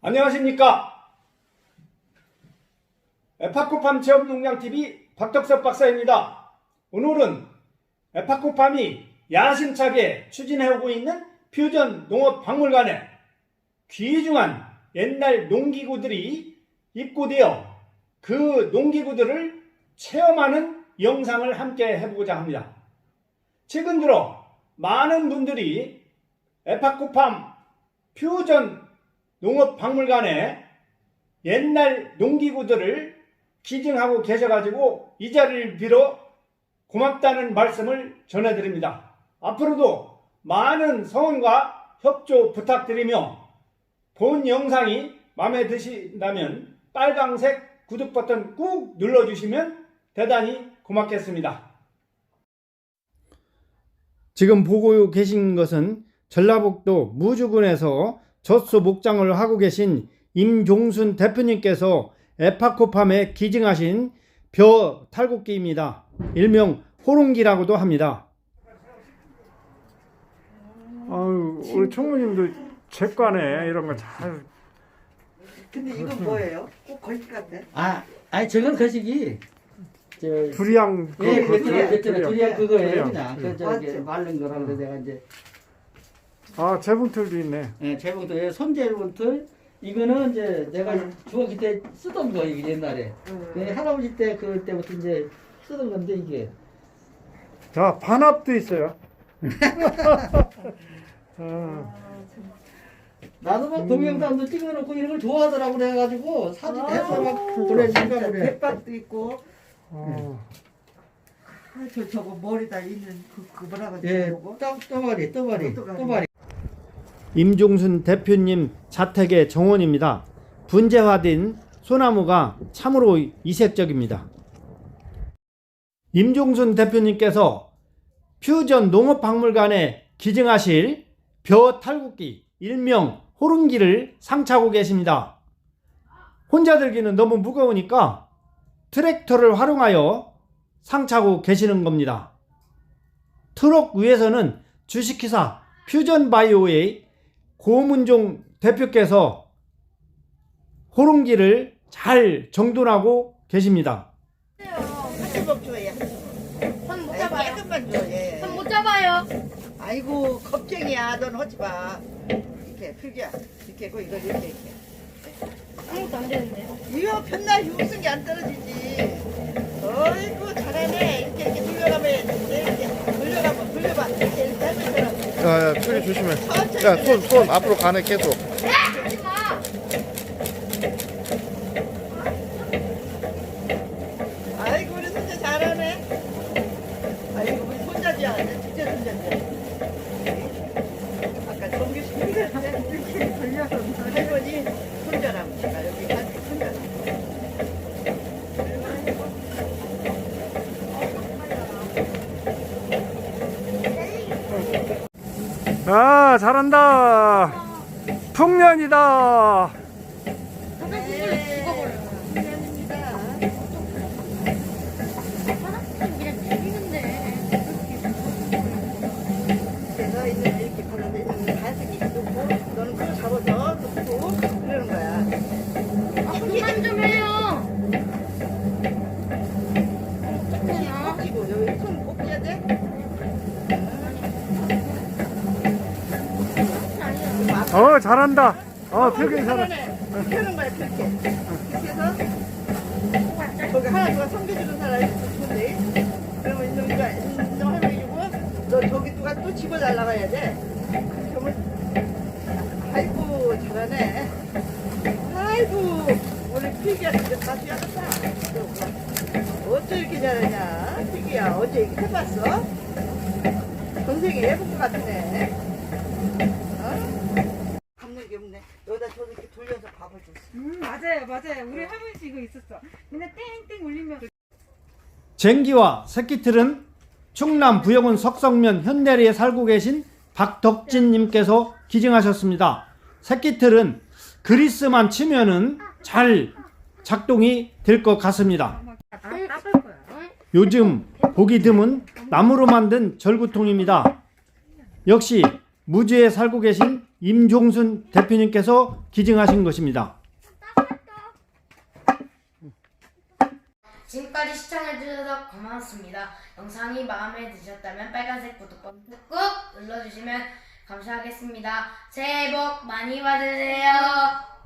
안녕하십니까. 에파코팜 체험농장TV 박덕섭 박사입니다. 오늘은 에파코팜이 야심차게 추진해오고 있는 퓨전 농업 박물관에 귀중한 옛날 농기구들이 입고되어 그 농기구들을 체험하는 영상을 함께 해보고자 합니다. 최근 들어 많은 분들이 에파코팜 퓨전 농업박물관에 옛날 농기구들을 기증하고 계셔가지고 이 자리를 빌어 고맙다는 말씀을 전해드립니다. 앞으로도 많은 성원과 협조 부탁드리며 본 영상이 마음에 드신다면 빨강색 구독 버튼 꾹 눌러주시면 대단히 고맙겠습니다. 지금 보고 계신 것은 전라북도 무주군에서 젖소 목장을 하고 계신 임종순 대표님께서 에파코팜에 기증하신 벼 탈곡기입니다. 일명 호롱기라고도 합니다. 아유, 우리 총무님도 제과네 이런 거 잘. 근데 이건 뭐예요? 꼭 거짓 같네. 아, 아니 저건 거시기 저 그, 예, 그, 그렇죠. 두리양, 그렇죠. 두리양. 두리안 그거예요. 두리안. 그냥 예. 그 저기 맞죠. 마른 거라고 내가 이제 아 재봉틀도 있네. 예, 제봉도 예, 손재봉틀 이거는 이제 내가 중학교 때 쓰던 거 이게 옛날에 그 할아버지 때 그때부터 이제 쓰던 건데 이게 자 반합도 있어요. 아, 나도 막 동영상도 찍어놓고 이런 걸 좋아하더라고 그래가지고 사진 해서 막 보내준다 진짜 그래. 백박도 있고. 어. 아, 저 저거 머리다 있는 그, 그 뭐라 그러지? 예, 저거? 떠, 떠바리, 떠바리, 떠바리. 떠바리. 임종순 대표님 자택의 정원입니다. 분재화된 소나무가 참으로 이색적입니다. 임종순 대표님께서 퓨전 농업박물관에 기증하실 벼 탈곡기 일명 호릉기를 상차고 계십니다. 혼자 들기는 너무 무거우니까 트랙터를 활용하여 상차고 계시는 겁니다. 트럭 위에서는 주식회사 퓨전바이오의 고문종 대표께서 호롱기를 잘 정돈하고 계십니다. 한번 줘야. 손못 아이, 잡아요. 조금만 줘. 예. 손 못 잡아요. 아이고 겁쟁이야. 넌 하지 마. 이렇게 풀기야. 이렇게 하고 이걸 이렇게 이렇게. 아무것도 안 되는데. 이거 편날 육승이 안 떨어지지. 어이구 잘하네. 이렇게 이렇게 돌려가면 이렇게 이렇게 돌려가면 돌려봐. 이렇게 이렇게 하면 야, 야, 표리 조심해. 야, 손, 손 앞으로 가네, 계속. 아이고 우리 손자 잘하네. 아이고 우리 손자지야. 진짜 손자지. 아까 정규 시켰는데 이렇게 돌려서 할머니 손자라고 제가 여기 같이 손자. 아, 잘한다. 풍년이다. 다들 그걸로 죽어버려. 사람들은 그냥 죽이는데. 그래서 이제 이렇게 보는데 갈색이 놓고 너는 그거 잡아서 놓고 그러는 거야. 아, 그만 좀 해요. 그냥. 꺾이고 여기 손 꺾여야 돼. 어, 잘한다. 어. 잘하네. 이렇게 하는 거야 해서 거기 하나 누가 섬겨주는 사람이 좋은데 그러면 인정이가 인정 할머니 주고 너 저기 누가 또 집어달라고 해야 돼. 그러면 아이고 잘하네. 아이고 우리 피기야 진짜 다 뛰어났다. 어째 이렇게 잘하냐 피기야 어제 이렇게 해봤어? 동생이 해본 것 같네. 어? 감는 게 없네. 여기다 저렇게 돌려서 밥을 줬어. 음 맞아요 우리 할머니 이거 있었어 근데 땡땡 울리면 쟁기와 새끼틀은 충남 부여군 석성면 현대리에 살고 계신 박덕진님께서 기증하셨습니다. 새끼틀은 그리스만 치면은 잘 작동이 될 것 같습니다. 거야 요즘 보기 드문 나무로 만든 절구통입니다. 역시 무주에 살고 계신 임종순 대표님께서 기증하신 것입니다. 지금까지 시청해주셔서 고맙습니다. 영상이 마음에 드셨다면 빨간색 구독 버튼 꾹 눌러주시면 감사하겠습니다. 새해 복 많이 받으세요.